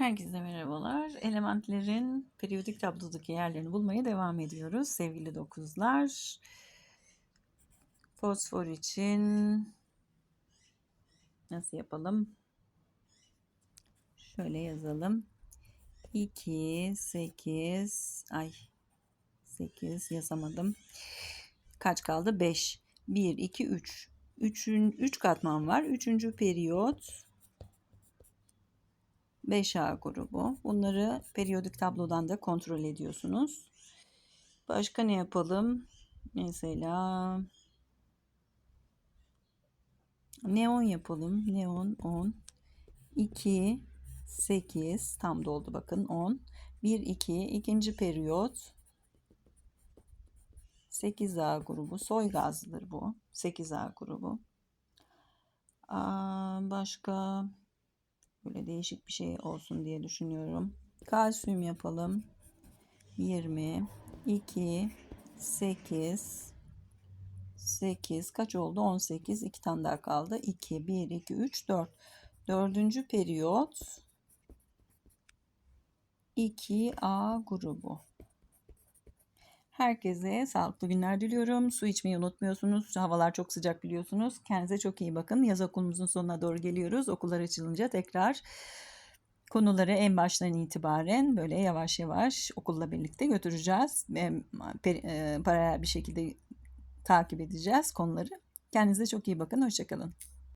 Herkese merhabalar. Elementlerin periyodik tablodaki yerlerini bulmaya devam ediyoruz sevgili dokuzlar. Fosfor için nasıl yapalım? Şöyle yazalım. 2, 8, ay 8 yazamadım. Kaç kaldı? 5. 1, 2, 3. 3'ün 3 katman var. Üçüncü periyot 5A grubu. Bunları periyodik tablodan da kontrol ediyorsunuz. Başka ne yapalım? Mesela neon yapalım. Neon 10. 2 8 tam doldu bakın 10. 1 2 ikinci periyot 8A grubu. Soy gazlıdır bu. 8A grubu. Aa, başka Böyle değişik bir şey olsun diye düşünüyorum. Kalsiyum yapalım. 20, 2, 8, 8 kaç oldu? 18. 2 tane daha kaldı. 2, 1, 2, 3, 4. Dördüncü periyot 2A grubu. Herkese sağlıklı günler diliyorum. Su içmeyi unutmuyorsunuz. Havalar çok sıcak biliyorsunuz. Kendinize çok iyi bakın. Yaz okulumuzun sonuna doğru geliyoruz. Okullar açılınca tekrar konuları en baştan itibaren böyle yavaş yavaş okulla birlikte götüreceğiz. Paralel bir şekilde takip edeceğiz konuları. Kendinize çok iyi bakın. Hoşçakalın.